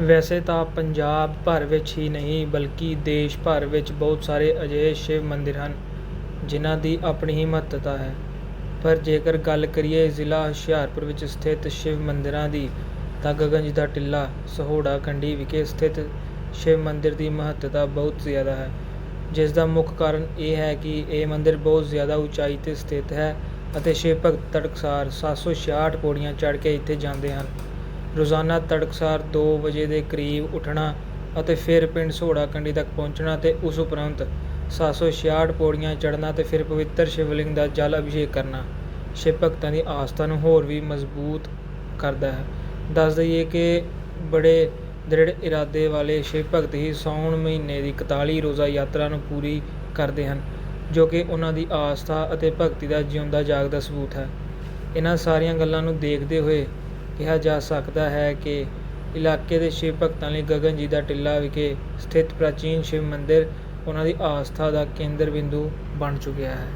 ਵੈਸੇ ਤਾਂ ਪੰਜਾਬ ਭਰ ਵਿੱਚ ਹੀ ਨਹੀਂ, ਬਲਕਿ ਦੇਸ਼ ਭਰ ਵਿੱਚ ਬਹੁਤ ਸਾਰੇ ਅਜਿਹੇ ਸ਼ਿਵ ਮੰਦਿਰ ਹਨ, ਜਿਨ੍ਹਾਂ ਦੀ ਆਪਣੀ ਹੀ ਮਹੱਤਤਾ ਹੈ। ਪਰ ਜੇਕਰ ਗੱਲ ਕਰੀਏ ਜ਼ਿਲ੍ਹਾ ਹੁਸ਼ਿਆਰਪੁਰ ਵਿੱਚ ਸਥਿਤ ਸ਼ਿਵ ਮੰਦਿਰਾਂ ਦੀ, ਤਾਂ ਗਗਨ ਜੀ ਦਾ ਟਿੱਲਾ, ਸਹੋੜਾ ਕੰਢੀ ਵਿਖੇ ਸਥਿਤ ਸ਼ਿਵ ਮੰਦਿਰ ਦੀ ਮਹੱਤਤਾ ਬਹੁਤ ਜ਼ਿਆਦਾ ਹੈ। ਜਿਸ ਦਾ ਮੁੱਖ ਕਾਰਨ ਇਹ ਹੈ ਕਿ ਇਹ ਮੰਦਿਰ ਬਹੁਤ ਜ਼ਿਆਦਾ ਉਚਾਈ 'ਤੇ ਸਥਿਤ ਹੈ ਅਤੇ ਸ਼ਿਵ ਭਗਤ ਤੜਕਸਾਰ 766 ਪੌੜੀਆਂ ਚੜ੍ਹ ਕੇ ਇੱਥੇ ਜਾਂਦੇ ਹਨ। ਰੋਜ਼ਾਨਾ ਤੜਕਸਾਰ ਦੋ ਵਜੇ ਦੇ ਕਰੀਬ ਉੱਠਣਾ ਅਤੇ ਫਿਰ ਪਿੰਡ ਸੋੜਾ ਕੰਢੀ ਤੱਕ ਪਹੁੰਚਣਾ ਅਤੇ ਉਸ ਉਪਰੰਤ 766 ਪੌੜੀਆਂ ਚੜ੍ਹਨਾ ਅਤੇ ਫਿਰ ਪਵਿੱਤਰ ਸ਼ਿਵਲਿੰਗ ਦਾ ਜਲ ਅਭਿਸ਼ੇਕ ਕਰਨਾ। ਸ਼ਿਵ ਭਗਤਾਂ ਦੀ ਆਸਥਾ ਨੂੰ ਹੋਰ ਵੀ ਮਜ਼ਬੂਤ ਕਰਦਾ ਹੈ। ਦੱਸ ਦਈਏ ਕਿ ਬੜੇ ਦ੍ਰਿੜ ਇਰਾਦੇ ਵਾਲੇ ਸ਼ਿਵ ਭਗਤ ਹੀ ਸਾਉਣ ਮਹੀਨੇ ਦੀ 41 ਰੋਜ਼ਾ ਯਾਤਰਾ ਨੂੰ ਪੂਰੀ ਕਰਦੇ ਹਨ, ਜੋ ਕਿ ਉਹਨਾਂ ਦੀ ਆਸਥਾ ਅਤੇ ਭਗਤੀ ਦਾ ਜਿਉਂਦਾ ਜਾਗਦਾ ਸਬੂਤ ਹੈ। ਇਹਨਾਂ ਸਾਰੀਆਂ ਗੱਲਾਂ ਨੂੰ ਦੇਖਦੇ ਹੋਏ ਕਿਹਾ ਜਾ ਸਕਦਾ ਹੈ ਕਿ ਇਲਾਕੇ ਦੇ ਸ਼ਿਵ ਭਗਤਾਂ ਲਈ ਗਗਨ ਜੀ ਦਾ ਟਿੱਲਾ ਵਿਖੇ ਸਥਿਤ ਪ੍ਰਾਚੀਨ ਸ਼ਿਵ ਮੰਦਿਰ ਉਹਨਾਂ ਦੀ ਆਸਥਾ ਦਾ ਕੇਂਦਰ ਬਿੰਦੂ ਬਣ ਚੁੱਕਿਆ ਹੈ।